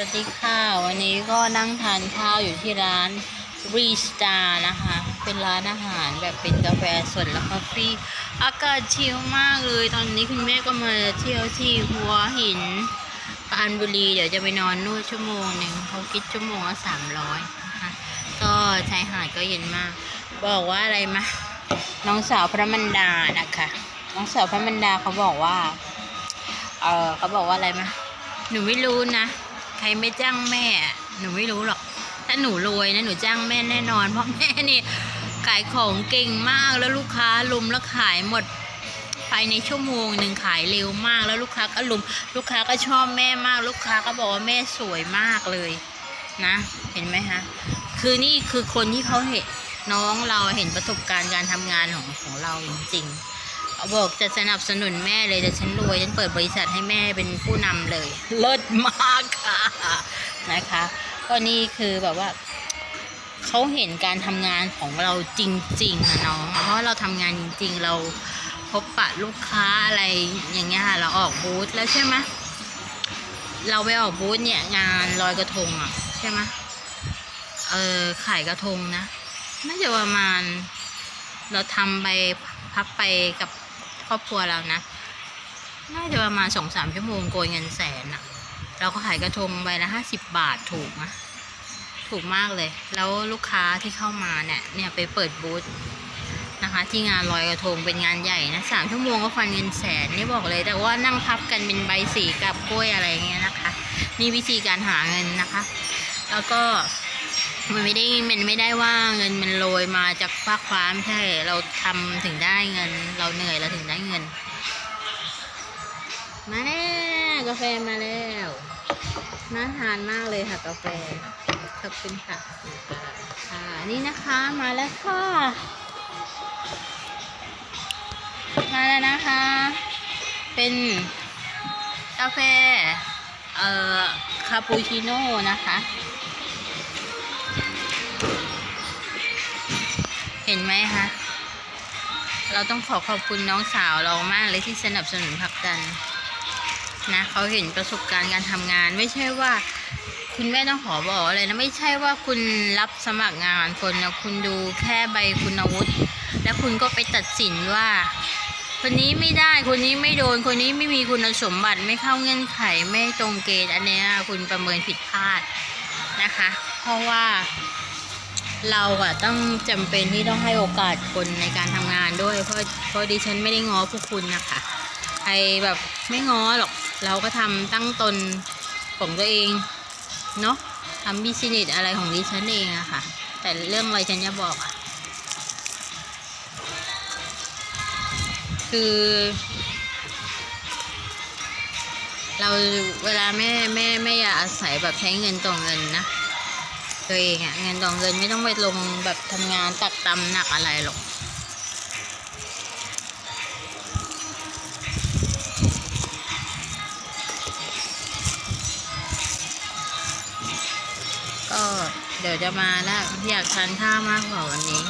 วัสดีค่ะวันนี้ก็นั่งทานข้าวอยู่ที่ร้านรีสตาร์นะคะ เป็นร้านอาหารแบบเป็นกาแฟสดแล้วก็ฟรีอากาศชิลมากเลย ตอนนี้คุณแม่ก็มาเที่ยวที่หัวหินปานบุรี เดี๋ยวจะไปนอนนู่นชั่วโมงหนึ่งเขาคิดชั่วโมงละสามร้อยนะคะก็ชายหาดก็เย็นมาก บอกว่าอะไรมาน้องสาวพระมันดานะคะ น้องสาวพระมันดาเขาบอกว่า เออเขาบอกว่าอะไรมาหนูไม่รู้นะ ใครไม่จ้างแม่ หนูไม่รู้หรอก ถ้าหนูรวยนะหนูจ้างแม่แน่นอน เพราะแม่นี่ขายของเก่งมากแล้วลูกค้าลุมแล้วขายหมดภายในชั่วโมงหนึ่งขายเร็วมากแล้วลูกค้าก็ลุม ลูกค้าก็ชอบแม่มาก ลูกค้าก็บอกว่าแม่สวยมากเลยนะ เห็นไหมคะคือนี่คือคนที่เขาเห็นน้องเราเห็นประสบการณ์การทำงานของของเราจริงๆ บอกจะสนับสนุนแม่เลยแต่ฉันรวยฉันเปิดบริษัทให้แม่เป็นผู้นำเลย เลิศมากค่ะนะคะ ก็นี่คือแบบว่าเขาเห็นการทำงานของเราจริงๆนะน้องเพราะเราทำงานจริง ๆ เราพบปะลูกค้าอะไรอย่างเงี้ยค่ะเราออกบูธแล้วใช่ไหมเราไปออกบูธเนี่ยงานลอยกระทงอะใช่ไหมเออขายกระทงนะน่าจะประมาณ เราทำไปพับไปกับ ครอบครัวเรานะน่าจะประมาณสองสามชั่วโมงโกยเงินแสนอะเราก็ขายกระทงใบละห้าสิบบาทถูกนะถูกมากเลย แล้วลูกค้าที่เข้ามาเนี่ยเนี่ยไปเปิดบูธนะคะที่งานลอยกระทงเป็นงานใหญ่นะสามชั่วโมงก็ฟันเงินแสนนี่บอกเลย แต่ว่านั่งพับกันเป็นใบสีกับกล้วยอะไรเงี้ยนะคะนี่วิธีการหาเงินนะคะ แล้วก็ มันไม่ได้มันไม่ได้ว่าเงินมันโรยมาจากฟ้ากฟ้าไม่ใช่ เราทำถึงได้เงิน เราเหนื่อยเราถึงได้เงิน มาแล้วกาแฟมาแล้วน่าทานมากเลยค่ะกาแฟขอบคุณค่ะค่ะนี่นะคะมาแล้วค่ะมาแล้วนะคะ เป็นกาแฟเอ่อคาปูชิโน่นะคะ เห็นไหมคะ เราต้องขอขอบคุณน้องสาวเรามากเลยที่สนับสนุนผลักดันนะเขาเห็นประสบการณ์การทำงาน ไม่ใช่ว่า คุณแม่ต้องขอบอกเลยนะไม่ใช่ว่าคุณรับสมัครงานคนนะคุณดูแค่ใบคุณวุฒิแล้วคุณก็ไปตัดสินว่าคนนี้ไม่ได้ คนนี้ไม่โดน คนนี้ไม่มีคุณสมบัติ ไม่เข้าเงื่อนไข ไม่ตรงเกณฑ์ อันเนี้ยคุณประเมินผิดพลาดนะคะ เพราะว่า เราอะต้องจำเป็นที่ต้องให้โอกาสคนในการทำงานด้วย เพราะเพราะดิฉันไม่ได้ง้อพวกคุณนะคะใครแบบไม่ง้อหรอกเราก็ทำตั้งตนของตัวเองเนาะทำบิสเนสอะไรของดิฉันเองอะค่ะ แต่เรื่องอะไรฉันจะบอกอะคือ เราเวลาแม่แม่แม่อย่าอาศัยแบบใช้เงินต่อเงินนะ ตัวเองอะเงินต่อเงินไม่ต้องไปลงแบบทำงานตักตำหนักอะไรหรอกก็เดี๋ยวจะมาแล้วอยากทานข้าวมากกว่าวันนี้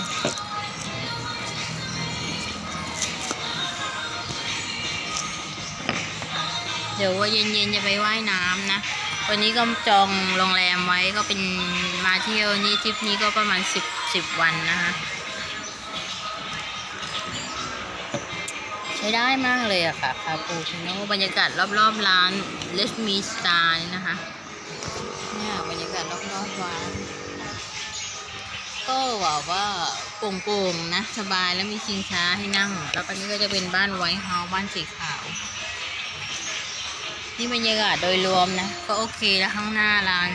เดี๋ยวว่าเย็นๆจะไปว่ายน้ำนะ วันนี้ก็จองโรงแรมไว้ก็เป็นมาเที่ยวนี่ทริปนี้ก็ประมาณสิบสิบวันนะคะใช้ได้มากเลยอะค่ะคาปูชิโน่บรรยากาศรอบๆร้านเลสมีสตาร์นะคะเนี่ยบรรยากาศรอบๆร้าน ก็แบบว่าโปร่งๆนะ สบายแล้วมีชิงช้าให้นั่ง แล้วก็นี่ก็จะเป็นบ้านไวท์เฮาส์บ้านสีขาว นี่บรรยากาศโดยรวมนะ ก็โอเคแล้วข้างหน้าร้าน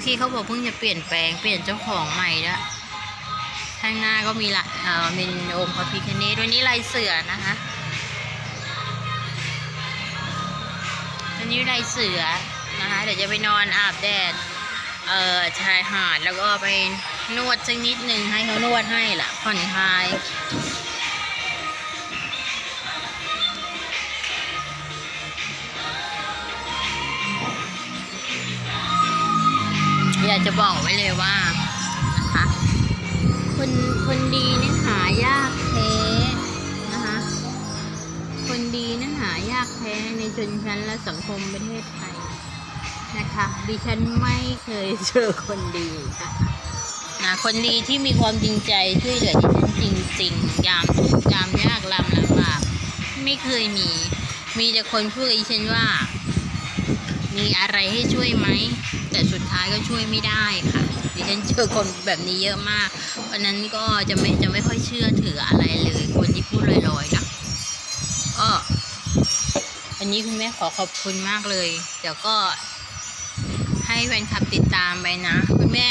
พี่เขาบอกเพิ่งจะเปลี่ยนแปลงเปลี่ยนเจ้าของใหม่แล้วข้างหน้าก็มีละเอ่อเป็นองค์พระพิคเนตวันนี้ลายเสือนะคะวันนี้ลายเสือนะคะเดี๋ยวจะไปนอนอาบแดดเอ่อชายหาดแล้วก็ไปนวดสักนิดหนึ่งให้เขานวดให้ละผ่อนคลาย อยากจะบอกไว้เลยว่านะคะคนคนดีนี่หายากแท้นะคะ คนดีนั่นหายากแท้ในชนชั้นและสังคมประเทศไทยนะคะ ดิฉันไม่เคยเจอคนดีค่ะนะคนดีที่มีความจริงใจช่วยเหลือดิฉันจริงๆยามทุกยามยากลำลำบากไม่เคยมี มีแต่คนพูดกับดิฉันว่า มีอะไรให้ช่วยไหม แต่สุดท้ายก็ช่วยไม่ได้ค่ะดิฉันเจอคนแบบนี้เยอะมาก เพราะนั้นก็จะไม่จะไม่ค่อยเชื่อถืออะไรเลย คนที่พูดลอยๆนะก็วันนี้คุณแม่ขอขอบคุณมากเลย เดี๋ยวก็ให้แฟนคลับติดตามไปนะ คุณแม่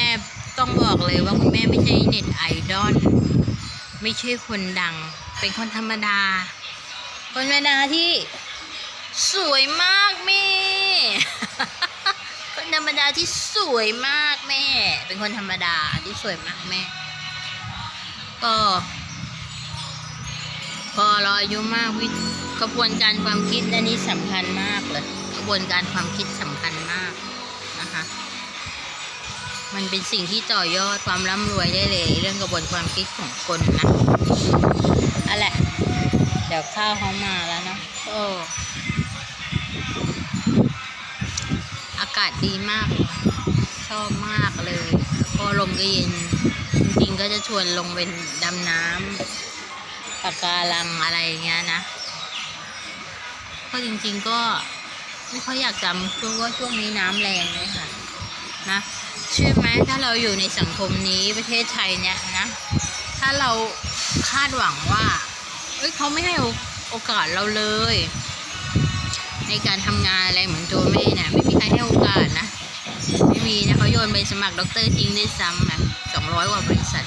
ต้องบอกเลยว่าคุณแม่ไม่ใช่เน็ตไอดอลไม่ใช่คนดัง เป็นคนธรรมดา คนธรรมดาที่สวยมากม่ คนธรรมดาที่สวยมากแม่ เป็นคนธรรมดาที่สวยมากแม่ ก็พอราอายุมากวิกระบวนการความคิดอันนี้สำคัญมากเลยกระบวนการความคิดสำคัญมากนะคะ มันเป็นสิ่งที่ต่อยอดความร่ำรวยได้เลย เรื่องกระบวนความคิดของคนนะอันแหละเดี๋ยวข้าวเขามาแล้วเนอะโอ้ากาศดีมาก ชอบมากเลยพอลมก็เย็น จริงๆก็จะชวนลงเป็นดำน้ำปะการังอะไรเงี้ยนะก็จริงๆก็ไม่ค่อยอยากจำเพราะว่าช่วงนี้น้ำแรงเลยค่ะ นะเชื่อไหมถ้าเราอยู่ในสังคมนี้ประเทศไทยเนี่ยนะ ถ้าเราคาดหวังว่า เอ้ยเขาไม่ให้โอกาสเราเลย ในการทำงานอะไรเหมือนตัวแม่เนี่ย ครให้โอกาสนะ ไม่มีนะเขาโยนใบสมัครด็อกเตอร์ทิ้งด้ซ้ำแบบสองร้อยกว่าบริษัท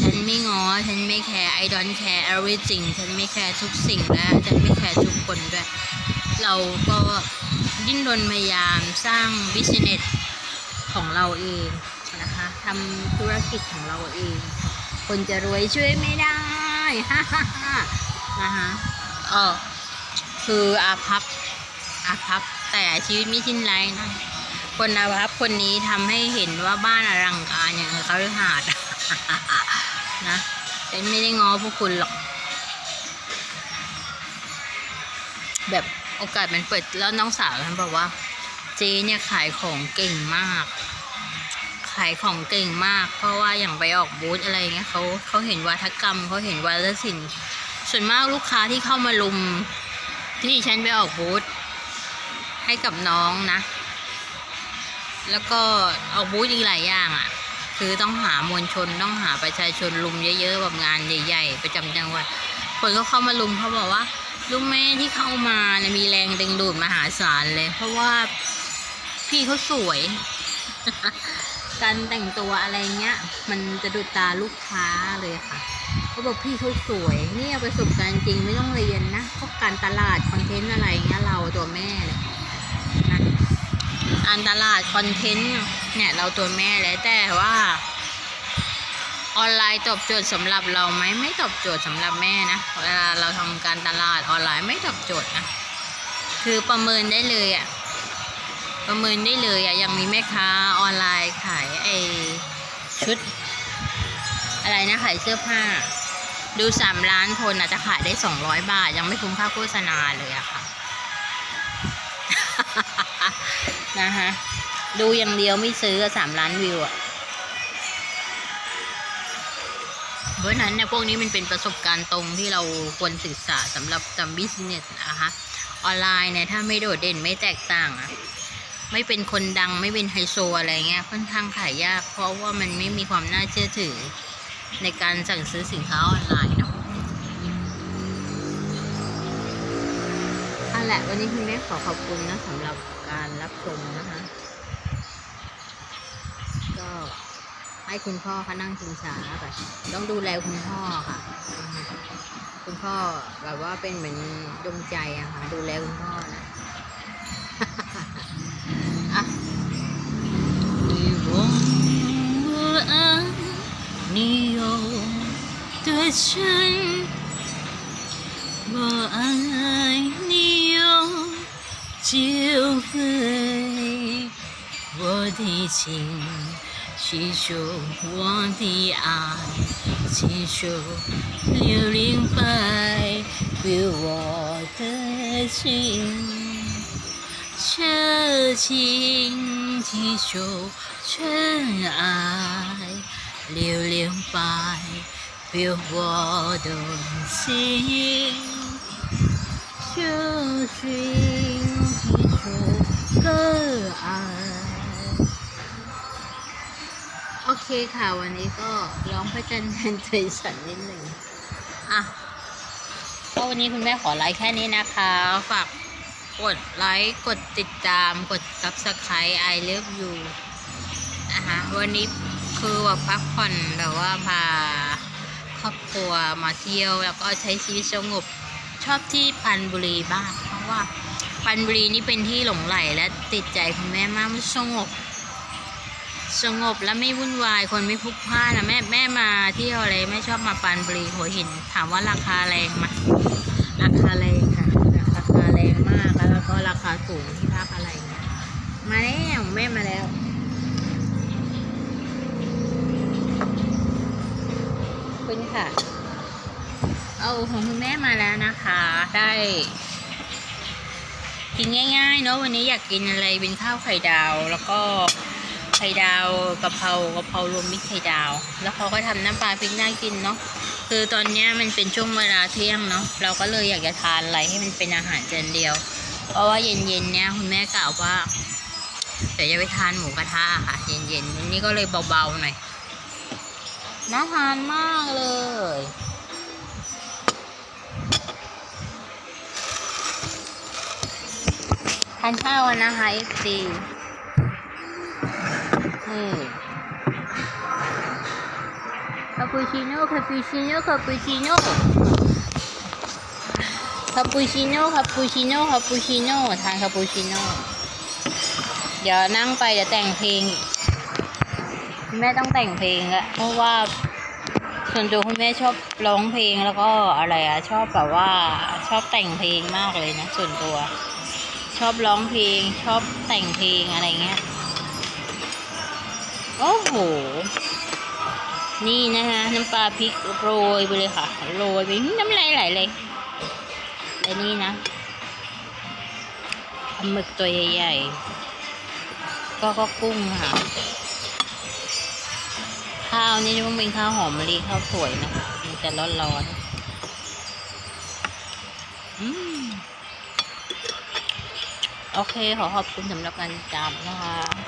ฉันไม่งอ ฉันไม่แคร์ I don't care everything ฉันไม่แคร์ทุกสิ่งและฉันไม่แคร์ทุกคนด้วย เราก็ดิ้นรนพยายามสร้างบิสเนสของเราเองนะคะทำธุรกิจของเราเอง คนจะรวยช่วยไม่ได้ฮ่าฮ่าฮ่านะคะเออคืออาภัพ อาภัพแต่ชีวิตไม่สิ้นไรนะ คนอาภัพคนนี้ทำให้เห็นว่าบ้านอลังการอย่างเขาหาดนะฉันไม่ได้ง้อพวกคุณหรอก แบบโอกาสมันเปิดแล้วน้องสาวฉันบอกว่าเจ๊เนี่ยขายของเก่งมาก ขายของเก่งมาก เพราะว่าอย่างไปออกบูธอะไรเงี้ยเขาเขาเห็นวัฒกรรมเขาเห็นวัฒนศิลป์ส่วนมากลูกค้าที่เข้ามาลุมที่ฉันไปออกบูธ ให้กับน้องนะ แล้วก็ออกบูธอีกหลายอย่างอะ คือต้องหามวลชนต้องหาประชาชนลุมเยอะๆแบบงานใหญ่ๆประจำจังหวัดคนก็เข้ามาลุมเขาบอกว่าลุงแม่ที่เข้ามาเนี่ยมีแรงดึงดูดมหาศาลเลย เพราะว่าพี่เขาสวย การแต่งตัวอะไรเงี้ย มันจะดูดตาลูกค้าเลยค่ะเขาบอกพี่เขาสวยเนี่ยประสบการณ์จริงไม่ต้องเรียนนะพวกการตลาดคอนเทนต์อะไรเงี้ยเราตัวแม่เลย การตลาดคอนเทนต์เนี่ยเราตัวแม่เลยแต่ว่า ออนไลน์ตอบโจทย์สำหรับเราไหมไม่ตอบโจทย์สำหรับแม่นะเวลาเราทำการตลาดออนไลน์ไม่ตอบโจทย์นะคือประเมินได้เลยอะประเมินได้เลยอะยังมีแม่ค้าออนไลน์ขายไอชุด อะไรนะขายเสื้อผ้า ดูสามล้านคนอาจจะขายได้สองร้อยบาท ยังไม่คุ้มค่าโฆษณาเลยอะค่ะ นะคะดูอย่างเดียวไม่ซื้อสามล้านวิวอะเพราะนั้นเนี่ยพวกนี้มันเป็นประสบการณ์ตรงที่เราควรศึกษาสำหรับทำบิสเนสนะคะออนไลน์เนี่ยถ้าไม่โดดเด่นไม่แตกต่างอะไม่เป็นคนดังไม่เป็นไฮโซอะไรเงี้ยค่อนข้างขายยาก เพราะว่ามันไม่มีความน่าเชื่อถือในการสั่งซื้อสินค้าออนไลน์เนาะ แหละวันนี้คุณแม่ขอขอบคุณนะสำหรับการรับชมนะคะก็ให้คุณพ่อเขานั่งชิงชาแบบต้องดูแลคุณพ่อค่ะ คุณพ่อแบบว่าเป็นเหมือนดวงใจอะค่ะ ดูแลคุณพ่อนะอะนี่วงอันนิยม对ฉันบ่อายนี้ 九飞，我的情，记住我的爱，记住流连白，我的心，痴情记住真爱，流连白，我的心。 ยวเลี้ยวไปเพียวว่าโอเคค่ะ วันนี้ก็ร้องพระจันทร์แทนใจฉันนิดหนึ่งอะก็วันนี้คุณแม่ขอไลค์แค่นี้นะคะ ฝากกดไลค์กดติดตามกด subscribe I love you นะคะวันนี้คือแบบพักผ่อนแบบว่าพาครอบครัวมาเที่ยวแล้วก็ใช้ชีวิตสงบ ชอบที่ปันบุรีบ้างเพราะว่าปันบุรีนี่เป็นที่หลงไหลและติดใจคุณแม่มากมันสงบ สงบและไม่วุ่นวายคนไม่พลุกพล่านนะแม่แม่มาเที่ยวอะไรแม่ชอบมาปรานบุรีหัวหินถามว่าราคาแรงไหมราคาแรงค่ะราคาแรงมากแล้วก็ราคาสูงที่พักอะไรมาแล้วแม่มาแล้วคุณค่ะ เอาของคุณแม่มาแล้วนะคะ ได้ กินง่ายๆเนาะวันนี้อยากกินอะไรเป็นข้าวไข่ดาว แล้วก็ไข่ดาวกะเพรากะเพรารวมมิตรไข่ดาว แล้วเขาก็ทำน้ำปลาพริกน่ากินเนาะคือตอนนี้มันเป็นช่วงเวลาเที่ยงเนาะเราก็เลยอยากจะทานอะไรให้มันเป็นอาหารจานเดียว เพราะว่าเย็นๆเนี้ยคุณแม่กล่าวว่า เดี๋ยวจะไปทานหมูกระทะค่ะ เย็นๆวันนี้ก็เลยเบาๆหน่อยน่าทานมากเลยานข้าวนะคะ FC นี่คาปูชิโน่คาปูชิโน่คาปูชิโน่คาปูชิโน่คาปูชิโน่คาปูชิโน่ทานคาปูชิโน่เดี๋ยวนั่งไปเดี๋ยวแต่งเพลงคุณแม่ต้องแต่งเพลงละเพราะว่าส่วนตัวคุณแม่ชอบร้องเพลงแล้วก็อะไรอะชอบแบบว่าชอบแต่งเพลงมากเลยนะส่วนตัว ชอบร้องเพลง ชอบแต่งเพลงอะไรเงี้ย โอ้โห นี่นะคะน้ำปลาพริกโรยไปเลยค่ะ โรยไปน้ำลายไหลเลยและนี่นะปลาหมึกตัวใหญ่ๆ ก็ก็กุ้งค่ะ ข้าวนี่ต้องเป็นข้าวหอมมะลิข้าวสวยนะมันจะร้อนๆอืม โอเคขอขอบคุณสำหรับการติดตามนะคะ